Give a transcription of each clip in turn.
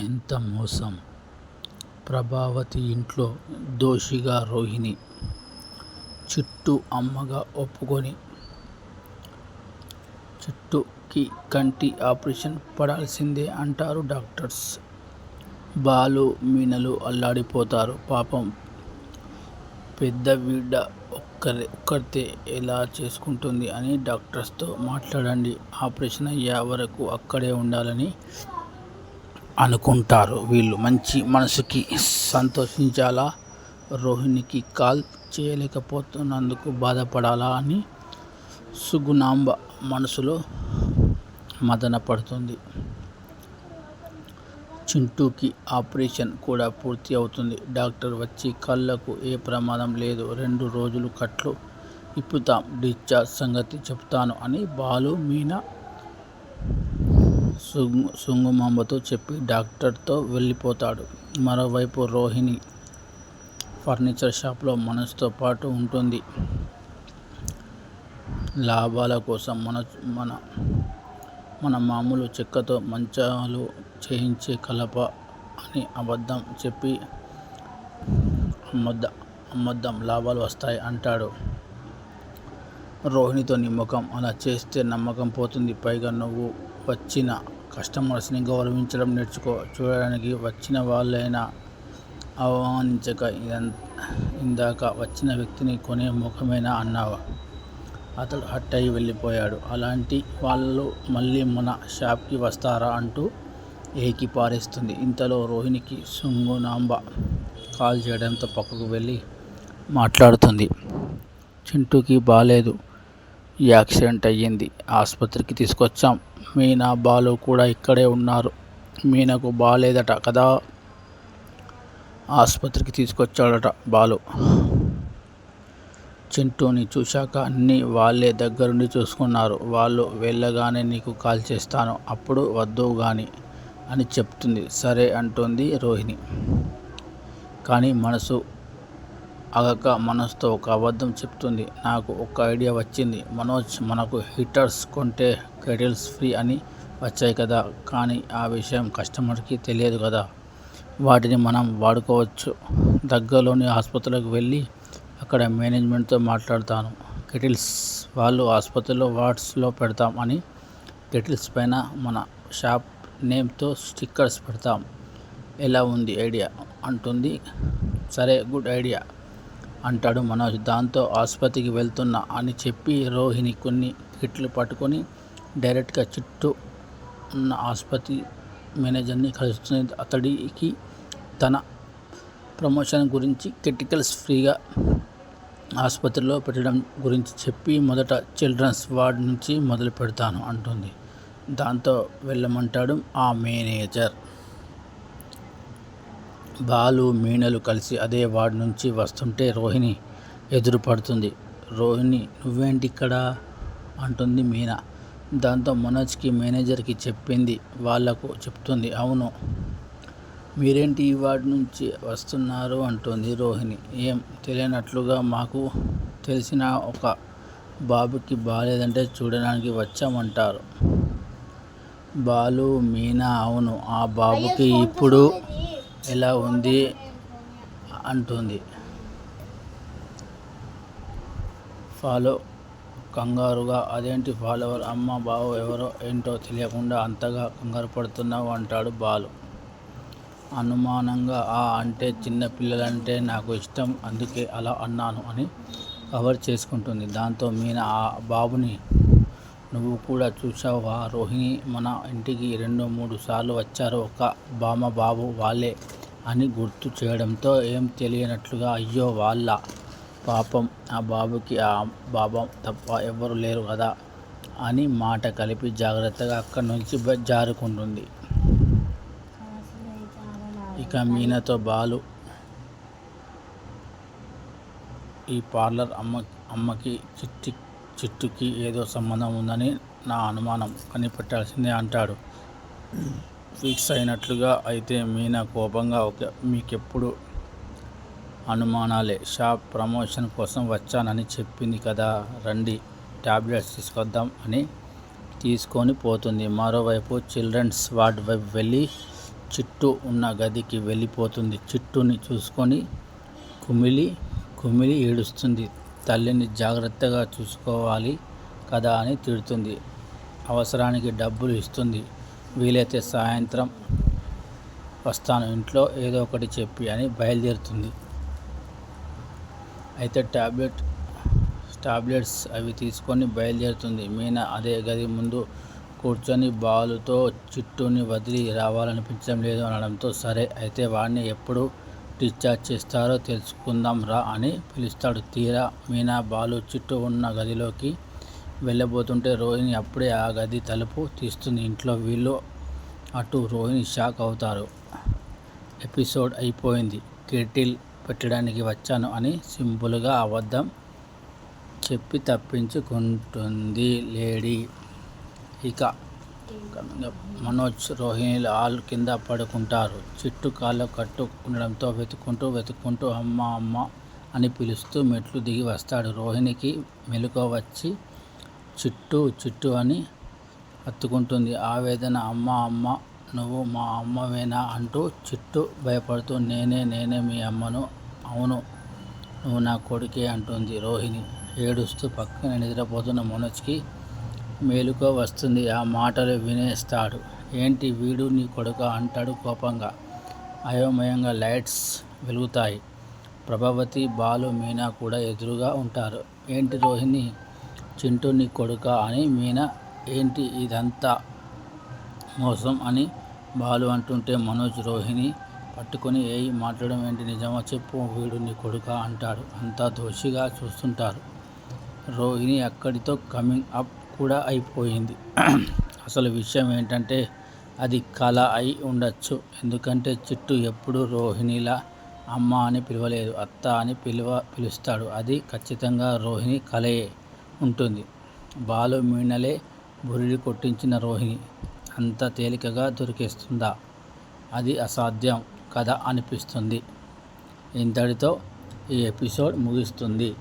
ఎంత మోసం. ప్రభావతి ఇంట్లో దోషిగా రోహిణి. చిట్టు అమ్మగా ఒప్పుకొని చిట్టుకి కంటి ఆపరేషన్ పడాల్సిందే అంటారు డాక్టర్స్. బాలు మీనలు అల్లాడిపోతారు. పాపం పెద్ద బిడ్డ ఒక్కరే ఒక్కరితే ఎలా చేసుకుంటుంది అని డాక్టర్స్తో మాట్లాడండి. ఆపరేషన్ అయ్యే వరకు అక్కడే ఉండాలని అనుకుంటారు. వీళ్ళు మంచి మనసుకి సంతోషించాలా? రోహిణికి కాల్ చేయలేకపోతున్నందుకు బాధపడాలా అని సుగుణాంబ మనసులో మదన పడుతుంది. చింటూకి ఆపరేషన్ కూడా పూర్తి అవుతుంది. డాక్టర్ వచ్చి కళ్ళకు ఏ ప్రమాదం లేదు. రెండు రోజులు కట్లు ఇప్పుతాం. డిశ్చార్జ్ సంగతి చెప్తాను అని బాలు మీనా సుంగుమాంబతో చెప్పి డాక్టర్తో వెళ్ళిపోతాడు. మరోవైపు రోహిణి ఫర్నిచర్ షాప్లో మనసుతో పాటు ఉంటుంది. లాభాల కోసం మన మన మన మామూలు చెక్కతో మంచాలు చేయించే కలప అని అబద్ధం చెప్పి అమ్మద్ద అమ్మద్దం లాభాలు వస్తాయి అంటాడు. రోహిణితో నీ ముఖం అలా చేస్తే నమ్మకం పోతుంది. పైగా నువ్వు వచ్చిన కస్టమర్స్ని గౌరవించడం నేర్చుకో చూడడానికి వచ్చిన వాళ్ళైనా అవమానించక ఇందాక వచ్చిన వ్యక్తిని కొనే ముఖమేనా అన్నావా? అతడు హట్ అయి వెళ్ళిపోయాడు. అలాంటి వాళ్ళు మళ్ళీ మన షాప్కి వస్తారా అంటూ ఏకి పారేస్తుంది. ఇంతలో రోహిణికి సుంగునాంబ కాల్ చేయడంతో పక్కకు వెళ్ళి మాట్లాడుతుంది. చింటూకి బాగాలేదు యాక్సిడెంట్ అయ్యింది. ఆసుపత్రికి తీసుకొచ్చాం. మీనా బాలు కూడా ఇక్కడే ఉన్నారు. మీనాకు బాగాలేదట కదా? ఆసుపత్రికి తీసుకొచ్చాడట బాలు. చింటూని చూశాక అన్నీ వాళ్ళే దగ్గరుండి చూసుకున్నారు. వాళ్ళు వెళ్ళగానే నీకు కాల్ చేస్తాను. అప్పుడు వద్దు కానీ అని చెప్తుంది. సరే అంటుంది రోహిణి. కానీ మనసు అగక మనసుతో ఒక అబద్ధం చెప్తుంది. నాకు ఒక ఐడియా వచ్చింది. మనోజ్ మనకు హీటర్స్ కొంటే కెటిల్స్ ఫ్రీ అని వచ్చాయి కదా. కానీ ఆ విషయం కస్టమర్కి తెలియదు కదా. వాటిని మనం వాడుకోవచ్చు. దగ్గరలోని ఆసుపత్రికి వెళ్ళి అక్కడ మేనేజ్మెంట్తో మాట్లాడతాను. కెటిల్స్ వాళ్ళు ఆసుపత్రిలో వార్డ్స్లో పెడతాం అని కెటిల్స్ పైన మన షాప్ నేమ్తో స్టిక్కర్స్ పెడతాం. ఎలా ఉంది ఐడియా? అంటుంది. సరే గుడ్ ఐడియా. అంటాడు మనోజ్. దాంతో ఆసుపత్రికి వెళ్తున్నా అని చెప్పి రోహిణి కొన్ని కిట్లు పట్టుకొని డైరెక్ట్గా చుట్టూ ఉన్న ఆసుపత్రి మేనేజర్ని కలుస్తుంది. అతడికి తన ప్రమోషన్ గురించి కెటికల్స్ ఫ్రీగా ఆసుపత్రిలో పెట్టడం గురించి చెప్పి మొదట చిల్డ్రన్స్ వార్డ్ నుంచి మొదలు పెడతాను అంటుంది. దాంతో వెళ్ళమంటాడు ఆ మేనేజర్. బాలు మీనలు కలిసి అదే వార్డు నుంచి వస్తుంటే రోహిణి ఎదురుపడుతుంది. రోహిణి నువ్వేంటి ఇక్కడ అంటుంది మీనా. దాంతో మనోజ్కి మేనేజర్కి చెప్పింది వాళ్ళకు చెప్తుంది. అవును మీరేంటి ఈ వార్డు నుంచి వస్తున్నారు? అంటుంది రోహిణి. ఏం తెలియనట్లుగా మాకు తెలిసిన ఒక బాబుకి బాగాలేదంటే చూడడానికి వచ్చామంటారు. బాలు మీనా అవును ఆ బాబుకి ఇప్పుడు ఎలా ఉంది అంటుంది. ఫాలో కంగారుగా అదేంటి ఫాలోవర్? అమ్మ బావ ఎవరో ఏంటో తెలియకుండా అంతగా కంగారు పడుతున్నావు అంటాడు బాలు. అనుమానంగా ఆ అంటే చిన్న పిల్లలంటే నాకు ఇష్టం అందుకే అలా అన్నాను అని కవర్ చేసుకుంటుంది. దాంతో మీనా ఆ బాబుని నువ్వు కూడా చూసావా రోహిణి మన ఇంటికి రెండు మూడు సార్లు వచ్చారు. ఒక బామ బాబు వాళ్ళే అని గుర్తు చేయడంతో ఏం తెలియనట్లుగా అయ్యో వాళ్ళ పాపం ఆ బాబుకి ఆ బాబా తప్ప ఎవరు లేరు కదా అని మాట కలిపి జాగ్రత్తగా అక్కడి నుంచి జారుకుంటుంది. ఇక మీనతో బాలు ఈ పార్లర్ అమ్మ అమ్మకి చిట్టి చిట్టుకి ఏదో సంబంధం ఉందని నా అనుమానం కనిపెట్టాల్సిందే అంటాడు. ఫిక్స్ అయినట్లుగా అయితే మీనా కోపంగా ఒక మీకెప్పుడు అనుమానాలే. షాప్ ప్రమోషన్ కోసం వచ్చానని చెప్పింది కదా రండి ట్యాబ్లెట్స్ తీసుకొద్దాం అని తీసుకొని పోతుంది. మరోవైపు చిల్డ్రన్స్ వార్డ్ వైపు వెళ్ళి చిట్టు ఉన్న గదికి వెళ్ళిపోతుంది. చిట్టుని చూసుకొని కుమిలి కుమిలి ఏడుస్తుంది. తల్లిని జాగ్రత్తగా చూసుకోవాలి కదా అని తిడుతుంది. అవసరానికి డబ్బులు ఇస్తుంది. వీలైతే సాయంత్రం వస్తాను. ఇంట్లో ఏదో ఒకటి చెప్పి అని బయలుదేరుతుంది. అయితే ట్యాబ్లెట్ టాబ్లెట్స్ అవి తీసుకొని బయలుదేరుతుంది. మీనా అదే గది ముందు కూర్చొని బాలుతో చిట్టుని వదిలి రావాలనిపించడం లేదు అనడంతో సరే. అయితే వాడిని ఎప్పుడు డిశ్చార్జ్ చేస్తారో తెలుసుకుందాం రా అని పిలుస్తాడు తీరా. మీనా బాలు చిట్టు ఉన్న గదిలోకి వెళ్ళబోతుంటే రోహిణి అప్పుడే ఆ గది తలుపు తీస్తుంది. ఇంట్లో వీళ్ళు అటు రోహిణి షాక్ అవుతారు. ఎపిసోడ్ అయిపోయింది. కెటిల్ పెట్టడానికి వచ్చాను అని సింపుల్గా అబద్ధం చెప్పి తప్పించుకుంటుంది లేడీ. ఇక మనోజ్ రోహిణి ఆల్ కింద పడుకుంటారు. చిట్టు కాళ్ళు కట్టుకుండడంతో వెతుక్కుంటూ వెతుక్కుంటూ అమ్మ అమ్మ అని పిలుస్తూ మెట్లు దిగి వస్తాడు. రోహిణికి మెలుకో వచ్చి చిట్టు చిట్టు అని హత్తుకుంటుంది. ఆవేదన అమ్మ అమ్మ నువ్వు మా అమ్మవేనా అంటూ చిట్టు భయపడుతూ నేనే నేనే మీ అమ్మను అవును నువ్వు నా కొడుకే అంటుంది రోహిణి. ఏడుస్తూ పక్కన నిద్రపోతున్న మనోజ్కి మేలుకో వస్తుంది. ఆ మాటలు వినేస్తాడు. ఏంటి వీడు నీ కొడుక అంటాడు కోపంగా. అయోమయంగా లైట్స్ వెలుగుతాయి. ప్రభావతి బాలు మీనా కూడా ఎదురుగా ఉంటారు. ఏంటి రోహిణి? చింటూ నీ కొడుక అని మీనా? ఏంటి ఇదంతా మోసం అని బాలు అంటుంటే మనోజ్ రోహిణి పట్టుకొని ఏయి మాట్లాడడం ఏంటి నిజమా చెప్పు వీడు నీ కొడుక అంటాడు. అంతా దోషిగా చూస్తుంటారు. రోహిణి అక్కడితో కమింగ్ అప్ కూడా అయిపోయింది. అసలు విషయం ఏంటంటే అది కళ అయి ఉండొచ్చు. ఎందుకంటే చిట్టు ఎప్పుడు రోహిణిలా అమ్మ అని పిలవలేదు. అత్త అని పిలువ పిలుస్తాడు. అది ఖచ్చితంగా రోహిణి కలయే ఉంటుంది. బాలు మీనలే బురిడి కొట్టించిన రోహిణి. అంత తేలికగా దొరికేస్తుందా? అది అసాధ్యం కథ అనిపిస్తుంది. ఇంతటితో ఈ ఎపిసోడ్ ముగిస్తుంది.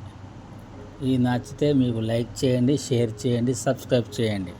ఈ నచ్చితే మీకు లైక్ చేయండి షేర్ చేయండి సబ్స్క్రైబ్ చేయండి.